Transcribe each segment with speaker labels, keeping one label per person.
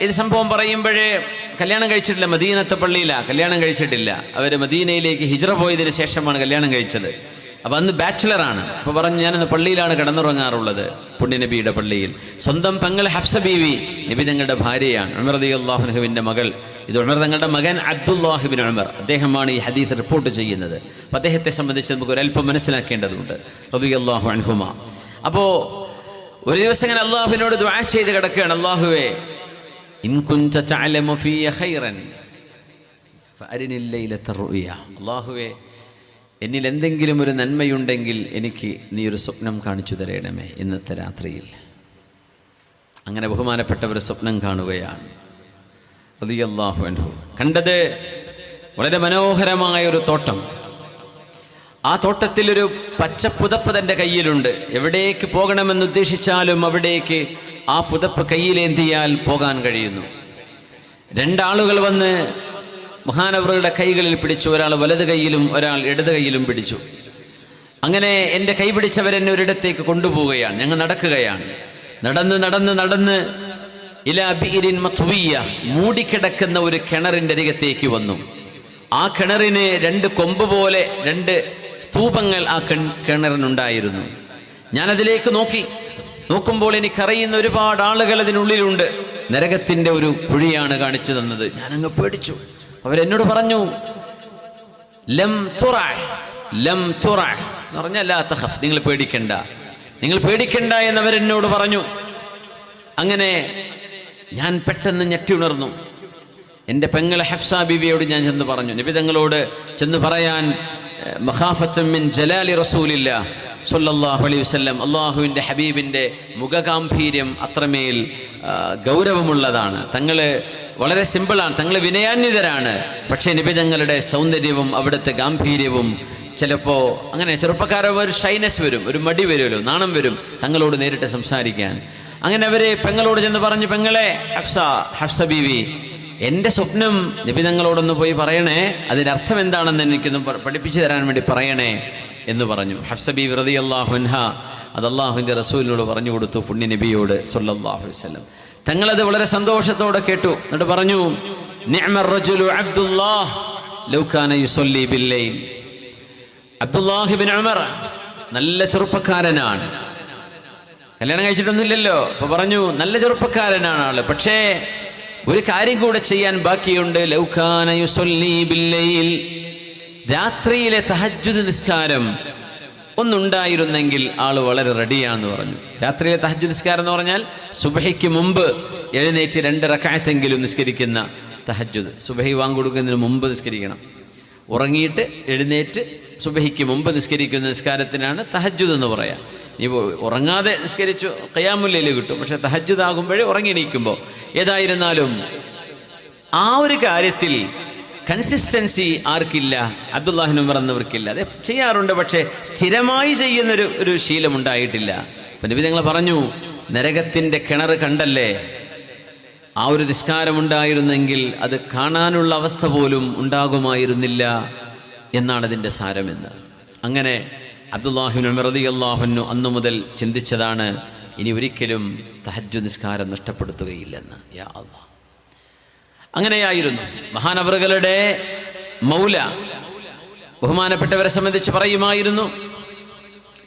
Speaker 1: ഇത് സംഭവം പറയുമ്പോഴേ കല്യാണം കഴിച്ചിട്ടില്ല മദീനത്തെ പള്ളിയിലാണ് കല്യാണം കഴിച്ചിട്ടില്ല. അവർ മദീനയിലേക്ക് ഹിജറ പോയതിന് ശേഷമാണ് കല്യാണം കഴിച്ചത്. അപ്പം അന്ന് ബാച്ചിലറാണ്. അപ്പോൾ പറഞ്ഞു ഞാനിന്ന് പള്ളിയിലാണ് കിടന്നുറങ്ങാറുള്ളത് പുണ്യനബിയുടെ പള്ളിയിൽ. സ്വന്തം പങ്ങൾ ഹഫ്സ ബീവി നബി തങ്ങളുടെ ഭാര്യയാണ്. ഉമർദി അള്ളാഹുനഹുവിന്റെ മകൾ. ഇത് ഉമർ തങ്ങളുടെ മകൻ അബ്ദുല്ലാഹിബിൻ ഉമർ. അദ്ദേഹമാണ് ഈ ഹദീത്ത് റിപ്പോർട്ട് ചെയ്യുന്നത്. അപ്പോൾ അദ്ദേഹത്തെ സംബന്ധിച്ച് നമുക്ക് ഒരല്പം മനസ്സിലാക്കേണ്ടതുണ്ട്. റബി അള്ളാഹു അൻഹുമ. അപ്പോൾ ഒരു ദിവസം ഇങ്ങനെ അള്ളാഹുവിനോട് ദ്വാ ചെയ്ത് കിടക്കുകയാണ്. അള്ളാഹുവേ അള്ളാഹുവേ എന്നിൽ എന്തെങ്കിലും ഒരു നന്മയുണ്ടെങ്കിൽ എനിക്ക് നീ ഒരു സ്വപ്നം കാണിച്ചു തരണമേ ഇന്നത്തെ രാത്രിയിൽ. അങ്ങനെ ബഹുമാനപ്പെട്ടവർ സ്വപ്നം കാണുകയാണ്. കണ്ടത് വളരെ മനോഹരമായ ഒരു തോട്ടം. ആ തോട്ടത്തിലൊരു പച്ച പുതപ്പ് തന്റെ കയ്യിലുണ്ട്. എവിടേക്ക് പോകണമെന്ന് ഉദ്ദേശിച്ചാലും അവിടേക്ക് ആ പുതപ്പ് കയ്യിലേന്തിയാൽ പോകാൻ കഴിയുന്നു. രണ്ടാളുകൾ വന്ന് മഹാനവറുകളുടെ കൈകളിൽ പിടിച്ചു. ഒരാൾ വലത് കൈയിലും ഒരാൾ ഇടത് കൈയിലും പിടിച്ചു. അങ്ങനെ എന്റെ കൈ പിടിച്ചവരെന്നെ ഒരിടത്തേക്ക് കൊണ്ടുപോവുകയാണ്. ഞങ്ങൾ നടക്കുകയാണ്. നടന്ന് നടന്ന് നടന്ന് ഇലാബിരിൻ മത്തുവിയ മൂടിക്കിടക്കുന്ന ഒരു കിണറിന്റെ അരികത്തേക്ക് വന്നു. ആ കിണറിന് രണ്ട് കൊമ്പ് പോലെ രണ്ട് സ്തൂപങ്ങൾ ആ കിണറിനുണ്ടായിരുന്നു. ഞാനതിലേക്ക് നോക്കി. നോക്കുമ്പോൾ എനിക്കറിയുന്ന ഒരുപാട് ആളുകൾ അതിനുള്ളിലുണ്ട്. നരകത്തിന്റെ ഒരു കുഴിയാണ് കാണിച്ചു തന്നത്. ഞാനങ്ങ് പേടിച്ചു. അവരെന്നോട് പറഞ്ഞു ലം ലം എന്ന് പറഞ്ഞാൽ ലാ തഖഫ് നിങ്ങൾ പേടിക്കണ്ട. നിങ്ങൾ പേടിക്കണ്ട എന്നവരെന്നോട് പറഞ്ഞു. അങ്ങനെ ഞാൻ പെട്ടെന്ന് ഞെട്ടി ഉണർന്നു. എന്റെ പെങ്ങളെ ഹഫ്സ ബിവിയോട് ഞാൻ ചെന്ന് പറഞ്ഞു നബി തങ്ങളോട് ചെന്ന് പറയാൻ മഹാഫച്ചമ്മിൻ മിൻ ജലാലി റസൂലില്ല സല്ലല്ലാഹു അലൈഹി വസല്ലം അള്ളാഹുവിന്റെ ഹബീബിന്റെ മുഖഗാംഭീര്യം അത്രമേൽ ഗൗരവമുള്ളതാണ്. തങ്ങൾ വളരെ സിമ്പിളാണ് തങ്ങൾ വിനയാന്വിതരാണ്. പക്ഷേ നബി തങ്ങളുടെ സൗന്ദര്യവും അവിടുത്തെ ഗാംഭീര്യവും ചിലപ്പോൾ അങ്ങനെ ചെറുപ്പക്കാരെ ഒരു ഷൈനസ് വരും ഒരു മടി വരുമല്ലോ നാണം വരും തങ്ങളോട് നേരിട്ട് സംസാരിക്കാൻ. അങ്ങനെ അവർ പെങ്ങളോട് ചെന്ന് പറഞ്ഞു പെങ്ങളെ ഹഫ്സ ഹഫ്സ ബീവി എന്റെ സ്വപ്നം നബി തങ്ങളോടൊന്ന് പോയി പറയണേ അതിന്റെ അർത്ഥം എന്താണെന്ന് എനിക്കൊന്ന് പഠിപ്പിച്ചു തരാൻ വേണ്ടി പറയണേ. എന്ന് പറഞ്ഞു. ഹഫ്സബി ബീവി റതി അള്ളാഹുൻഹ അത് അള്ളാഹുവിന്റെ റസൂലിനോട് പറഞ്ഞു കൊടുത്തു പുണ്യ നബിയോട് സൊല്ലാഹു വസ്ലം തങ്ങളത് വളരെ സന്തോഷത്തോടെ കേട്ടു. എന്നിട്ട് പറഞ്ഞു അബ്ദുല്ലാഹിബിൻ ഉമർ നല്ല ചെറുപ്പക്കാരനാണ്. കല്യാണം കഴിച്ചിട്ടൊന്നുമില്ലല്ലോ. അപ്പൊ പറഞ്ഞു നല്ല ചെറുപ്പക്കാരനാണ് ആൾ. പക്ഷേ ഒരു കാര്യം കൂടെ ചെയ്യാൻ ബാക്കിയുണ്ട്. ലൗകാന ബില്ലയിൽ രാത്രിയിലെ തഹജ്ജുദ് നിസ്കാരം ഒന്നുണ്ടായിരുന്നെങ്കിൽ ആൾ വളരെ റെഡിയാന്ന് പറഞ്ഞു. രാത്രിയിലെ തഹജ്ജുദ് നിസ്കാരം എന്ന് പറഞ്ഞാൽ സുബഹയ്ക്ക് മുമ്പ് എഴുന്നേറ്റ് രണ്ട് റക്കായത്തെങ്കിലും നിസ്കരിക്കുന്ന തഹജ്ജുദ്. സുബഹി വാങ്ങിക്കൊടുക്കുന്നതിന് മുമ്പ് നിസ്കരിക്കണം. ഉറങ്ങിയിട്ട് എഴുന്നേറ്റ് സുബഹിക്ക് മുമ്പ് നിസ്കരിക്കുന്ന നിസ്കാരത്തിനാണ് തഹജ്ജുദ് എന്ന് പറയാം. ഇനി ഉറങ്ങാതെ നിസ്കരിച്ചു കയ്യാമുല്ലയിൽ കിട്ടും. പക്ഷെ തഹജ്ജുദ് ആകുമ്പോഴേ ഉറങ്ങി എണീക്കുമ്പോൾ ഏതായിരുന്നാലും ആ ഒരു കാര്യത്തിൽ കൺസിസ്റ്റൻസി ആർക്കില്ല അബ്ദുല്ലാഹിൻ ഉമർ എന്നവർക്കില്ല അത് ചെയ്യാറുണ്ട് പക്ഷേ സ്ഥിരമായി ചെയ്യുന്നൊരു ഒരു ശീലം ഉണ്ടായിട്ടില്ല അപ്പം നബി പറഞ്ഞു നരകത്തിന്റെ കിണർ കണ്ടല്ലേ? ആ ഒരു നിസ്കാരമുണ്ടായിരുന്നെങ്കിൽ അത് കാണാനുള്ള അവസ്ഥ പോലും ഉണ്ടാകുമായിരുന്നില്ല എന്നാണ് അതിന്റെ സാരമെന്ന്. അങ്ങനെ അബ്ദുല്ലാഹിബിൻ ഉമറതി അള്ളാഹുനു അന്നു മുതൽ ചിന്തിച്ചതാണ് ഇനി ഒരിക്കലും തഹജ്ജു നിസ്കാരം നഷ്ടപ്പെടുത്തുകയില്ലെന്ന്. യാ അള്ളാഹ് അങ്ങനെയായിരുന്നു. മഹാനവറുകളുടെ മൗല ബഹുമാനപ്പെട്ടവരെ സംബന്ധിച്ച് പറയുമായിരുന്നു.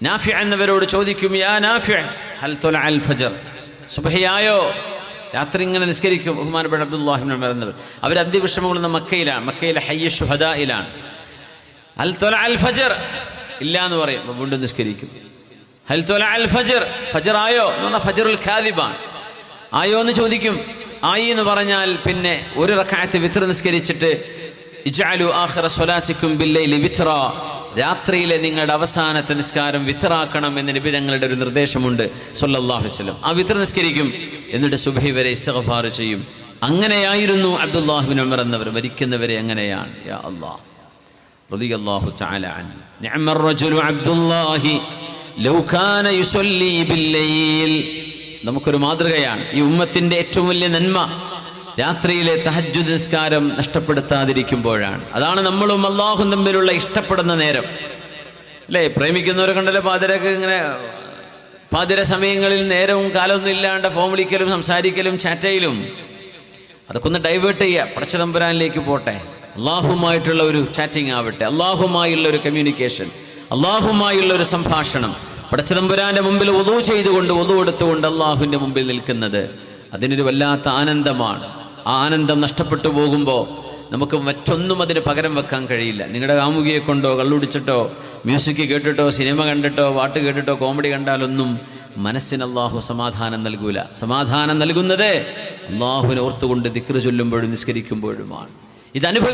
Speaker 1: നാഫിയ എന്നവരോട് ചോദിക്കും യാ നാഫി ഹൽ അൽ ഫജർ? സുബഹയായോ? രാത്രി ഇങ്ങനെ നിസ്കരിക്കും ബഹുമാനപ്പെട്ട അബ്ദുല്ലാഹിബിൻ ഉമർ എന്നവർ. അവർ അന്ത്യവിഷമമുള്ള മക്കയിലാണ് മക്കയിലെ ഹയ്യ ഷുഹദയിലാണ് അൽ തൊല അൽ ഫജർ? ഇല്ല എന്ന് പറയും വീണ്ടും നിസ്കരിക്കും. ഹൽ തൊല അൽ ഫജർ? ഫജർ ആയോ എന്ന് പറഞ്ഞാൽ ഫജറുൽ ഖാദിബാണ്. ആയോ എന്ന് ചോദിക്കും ആയി എന്ന് പറഞ്ഞാൽ പിന്നെ ഒരു റക്കായത്ത് വിത്ര നിസ്കരിച്ചിട്ട് ഇജാലു ആഖിറ സ്വലാത്തിക്കും ബില്ലൈലി വിത്ര രാത്രിയിലെ നിങ്ങളുടെ അവസാനത്തെ നിസ്കാരം വിത്തറാക്കണം എന്ന് നബി തങ്ങളുടെ ഒരു നിർദ്ദേശമുണ്ട് സല്ലല്ലാഹു അലൈഹി വസല്ലം ആ വിത്ര നിസ്കരിക്കും എന്നിട്ട് സുബഹി വരെ ഇസ്തിഗ്ഫാർ ചെയ്യും അങ്ങനെയായിരുന്നു അബ്ദുല്ലാഹിബിൻ ഉമർ എന്നവർ മരിക്കുന്നവരെ അങ്ങനെയാണ് യാ അല്ലാഹ് رضي الله تعالى عنه نعم الرجل عبد الله لو كان يصلي بالليل നമുക്കൊരു മാതൃകയാണ്. ഈ ഉമ്മത്തിന്റെ ഏറ്റവും വലിയ നന്മ രാത്രിയിലെ തഹജ്ജു നിസ്കാരം നഷ്ടപ്പെടുത്താതിരിക്കുമ്പോഴാണ്. അതാണ് നമ്മളും അള്ളാഹും തമ്മിലുള്ള ഇഷ്ടപ്പെടുന്ന നേരം. അല്ലേ പ്രേമിക്കുന്നവരെ കണ്ടല്ലോ പാതിരക്ക് ഇങ്ങനെ പാതിര സമയങ്ങളിൽ നേരവും കാലമൊന്നും ഇല്ലാണ്ട് ഫോൺ വിളിക്കലും സംസാരിക്കലും ചാറ്റയിലും. അതൊക്കെ ഒന്ന് ഡൈവേർട്ട് ചെയ്യുക പടച്ചതമ്പുരാനിലേക്ക് പോട്ടെ. അള്ളാഹുമായിട്ടുള്ള ഒരു ചാറ്റിംഗ് ആവട്ടെ. അള്ളാഹുമായുള്ള ഒരു കമ്മ്യൂണിക്കേഷൻ അള്ളാഹുമായുള്ള ഒരു സംഭാഷണം. പടച്ചതമ്പുരാന്റെ മുമ്പിൽ ഒതു ചെയ്തുകൊണ്ട് ഒതു എടുത്തുകൊണ്ട് അള്ളാഹുവിന്റെ മുമ്പിൽ നിൽക്കുന്നത് അതിനൊരു വല്ലാത്ത ആനന്ദമാണ്. ആ ആനന്ദം നഷ്ടപ്പെട്ടു പോകുമ്പോൾ നമുക്ക് മറ്റൊന്നും അതിന് പകരം വെക്കാൻ കഴിയില്ല. നിങ്ങളുടെ കാമുകിയെ കൊണ്ടോ കള്ളുടിച്ചിട്ടോ മ്യൂസിക് കേട്ടിട്ടോ സിനിമ കണ്ടിട്ടോ പാട്ട് കേട്ടിട്ടോ കോമഡി കണ്ടാലൊന്നും മനസ്സിന് അള്ളാഹു സമാധാനം നൽകൂല. സമാധാനം നൽകുന്നത് അള്ളാഹുവിനെ ഓർത്തുകൊണ്ട് ദിക്റ് ചൊല്ലുമ്പോഴും നിസ്കരിക്കുമ്പോഴുമാണ്. ഇത് അനുഭവി